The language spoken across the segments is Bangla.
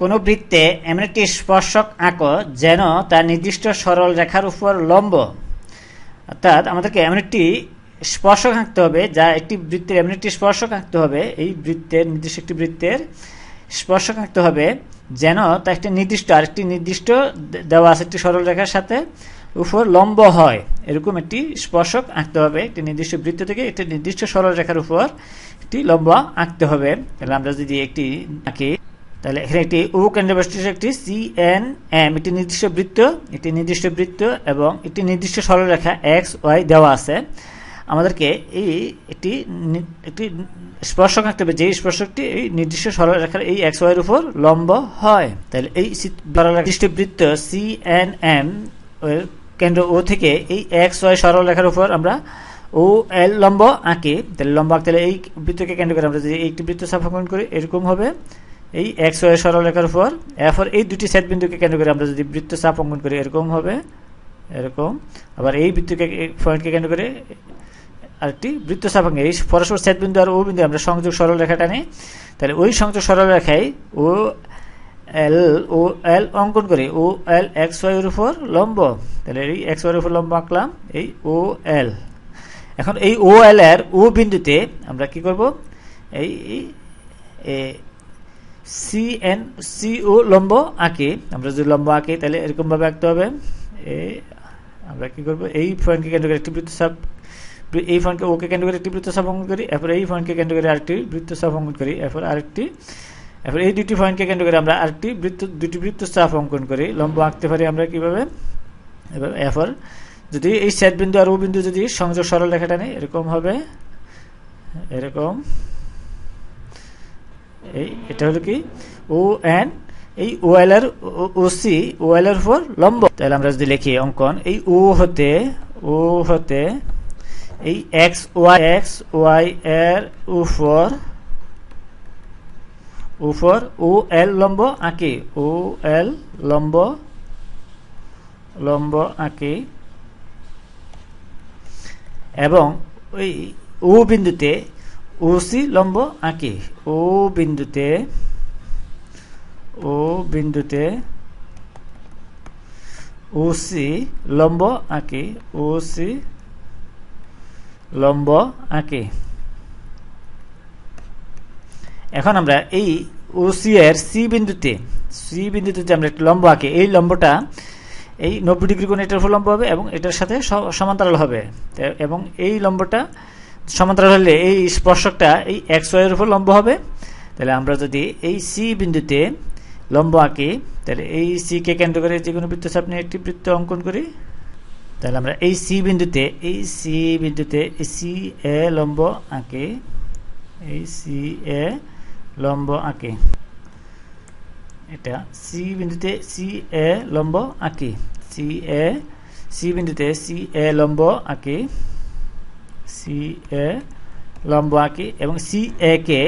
কোনো বৃত্তে এমন একটি স্পর্শক আঁকো যেন তার নির্দিষ্ট সরল রেখার উপর লম্ব। অর্থাৎ আমাদেরকে এমন একটি স্পর্শক আঁকতে হবে, যা একটি বৃত্তের এমন একটি স্পর্শক আঁকতে হবে, এই বৃত্তের নির্দিষ্ট একটি বৃত্তের স্পর্শক আঁকতে হবে, যেন তা একটি নির্দিষ্ট, আরেকটি নির্দিষ্ট দেওয়া আছে একটি সরল রেখার সাথে উপর লম্ব হয়। এরকম একটি স্পর্শক আঁকতে হবে, একটি নির্দিষ্ট বৃত্ত থেকে একটি নির্দিষ্ট সরল রেখার উপর একটি লম্ব আঁকতে হবে। তাহলে আমরা যদি একটি আঁকি। তাহলে এখানে একটি ও কেন্দ্রবিশিষ্ট একটি সি এন এম একটি নির্দিষ্ট বৃত্ত, একটি নির্দিষ্ট বৃত্ত এবং একটি নির্দিষ্ট সরলরেখা এক্স ওয়াই দেওয়া আছে। আমাদেরকে এই একটি একটি স্পর্শক আঁকতে হবে, যেই স্পর্শকটি এই নির্দিষ্ট সরলরেখার এই এক্স ওয়াইয়ের উপর লম্ব হয়। তাহলে এই নির্দিষ্ট বৃত্ত সি এন এম এর কেন্দ্র ও থেকে এই এক্স ওয়াই সরলরেখার উপর আমরা ও এল লম্ব আঁকি। তাহলে লম্ব আঁকতে এই বৃত্তকে কেন্দ্র করে আমরা যদি একটি বৃত্ত স্থাপন করি, এরকম হবে। এই এক্স ওয়াই সরলরেখার উপর। এরপর এই দুটি সেট বিন্দুকে কেন্দ্র করে আমরা যদি বৃত্ত চাপ অঙ্কন করি, এরকম হবে, এরকম। আবার এই বৃত্তকে পয়েন্টকে কেন্দ্র করে আরেকটি বৃত্ত চাপ অঙ্কন এই পরস্পর সেট বিন্দু আর ও বিন্দু আমরা সংযোগ সরল রেখা টানি। তাহলে ওই সংযোগ সরল রেখায় ও এল ও এল অঙ্কন করি ও এল এক্স ওয়াইয়ের উপর লম্ব। তাহলে এই এক্স ওয়াইয়ের উপর লম্ব আঁকলাম, এই ও এল এখন এই ও এল এর ও বিন্দুতে আমরা কি করব? এই সি এন সি ও লম্ব আঁকি। আমরা যদি লম্ব আঁকি, তাহলে এরকমভাবে আঁকতে হবে। এ, আমরা কি করব? এই পয়েন্টকে কেন্দ্র করে একটি বৃত্তচাপ এই পয়েন্টকে ওকে কেন্দ্র করে একটি বৃত্তচাপ অঙ্কন করি, এরপর এই পয়েন্টকে কেন্দ্র করে আরেকটি বৃত্তচাপ অঙ্কন করি, এরপর আরেকটি, এরপর এই দুটি পয়েন্টকে কেন্দ্র করে আমরা আরেকটি বৃত্ত দুটি বৃত্তচাপ অঙ্কন করি। লম্ব আঁকতে পারি আমরা কীভাবে? এবার এরপর যদি এই সেট বিন্দু আর ও বিন্দু যদি সংযোগ সরল রেখাটা নেই, এরকম হবে। এরকম। এটা হলো কি? ও, এন, এই ওয়েল এর ও সি ওয়েল এর উপর লম্ব। তাহলে আমরা যদি লিখি অঙ্কন, এই ও হতে ও হতে, এই এক্স, ওয়াই এক্স, ওয়াই এর উপর উপর ও এল লম্ব আঁকি। ও এল লম্ব লম্ব আঁকি। এবং ওই ও বিন্দুতে ও সি লম্ব আঁকি। ও বিন্দুতে ও বিন্দুতে ও সি লম্ব আঁকি। ও সি লম্ব আঁকি। এখন আমরা এই ও সি এর সি বিন্দুতে সি বিন্দুতে যে আমরা একটা লম্ব আঁকি। এই লম্বটা এই নব্বই ডিগ্রি কোণ এটার উপর লম্ব হবে এবং এটার সাথে সমান্তরাল হবে। এবং এই লম্বটা সমান্তরাল হলে এই স্পর্শকটা এই এক্স ওয়ের উপর লম্ব হবে। তাহলে আমরা যদি এই সি বিন্দুতে লম্ব আঁকি, তাহলে এই সি কে কেন্দ্র করে যে কোনো বৃত্তচাপ নিয়ে একটি বৃত্ত অঙ্কন করি। তাহলে আমরা এই সি বিন্দুতে, এই সি বিন্দুতে এই সি এ লম্ব আঁকি, এই সি এ লম্ব আঁকি। এটা সি বিন্দুতে সি এ লম্ব আঁকি সি এ সি বিন্দুতে সি এ লম্ব আঁকি। সি এ লম্ব আঁকি এবং সি এ কে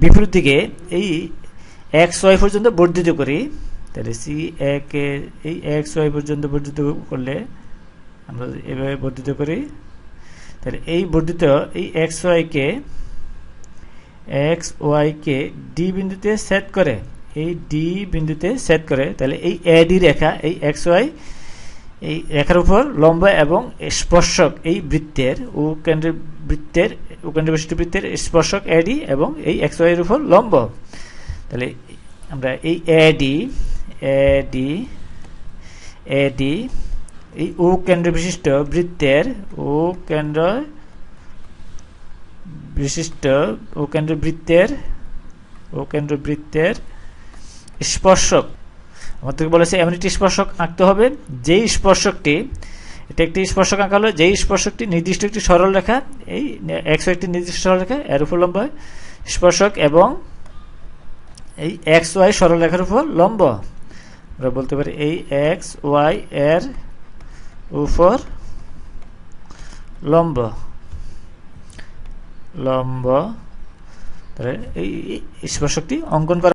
বিপরীত দিকে এই এক্স ওয়াই পর্যন্ত বর্ধিত করি। তাহলে সি এ কে এই এক্স ওয়াই পর্যন্ত বর্ধিত করলে আমরা এভাবে বর্ধিত করি। তাহলে এই বর্ধিত এই এক্স ওয়াইকে এক্স ওয়াইকে ডি বিন্দুতে সেট করে। এই ডি বিন্দুতে সেট করে। তাহলে এই এ ডি রেখা এই এক্স ওয়াই এই রেখার উপর লম্ব এবং স্পর্শক এই বৃত্তের ও কেন্দ্রের বৃত্তের, ও কেন্দ্র বৃত্তের স্পর্শক এডি এবং এই এক্স ওয়াই এর উপর লম্ব। তাহলে আমরা এই এডি এডি এডি এই ও কেন্দ্র বিশিষ্ট বৃত্তের ও কেন্দ্র বিশিষ্ট ও কেন্দ্র বৃত্তের, ও কেন্দ্র বৃত্তের স্পর্শক আমাদেরকে বলেছে, এমন একটি স্পর্শক আঁকতে হবে, যেই স্পর্শকটি এটা একটি স্পর্শক আঁকা হলো, যেই স্পর্শকটি নির্দিষ্ট একটি সরল রেখা, এই এক্স একটি নির্দিষ্ট সরল রেখা, এর উপর লম্ব স্পর্শক এবং এই এক্স ওয়াই সরল রেখার উপর লম্ব। আমরা বলতে পারি, এই এক্স ওয়াই এর উপর লম্ব। লম্ব এই স্পর্শকটি অঙ্কন করা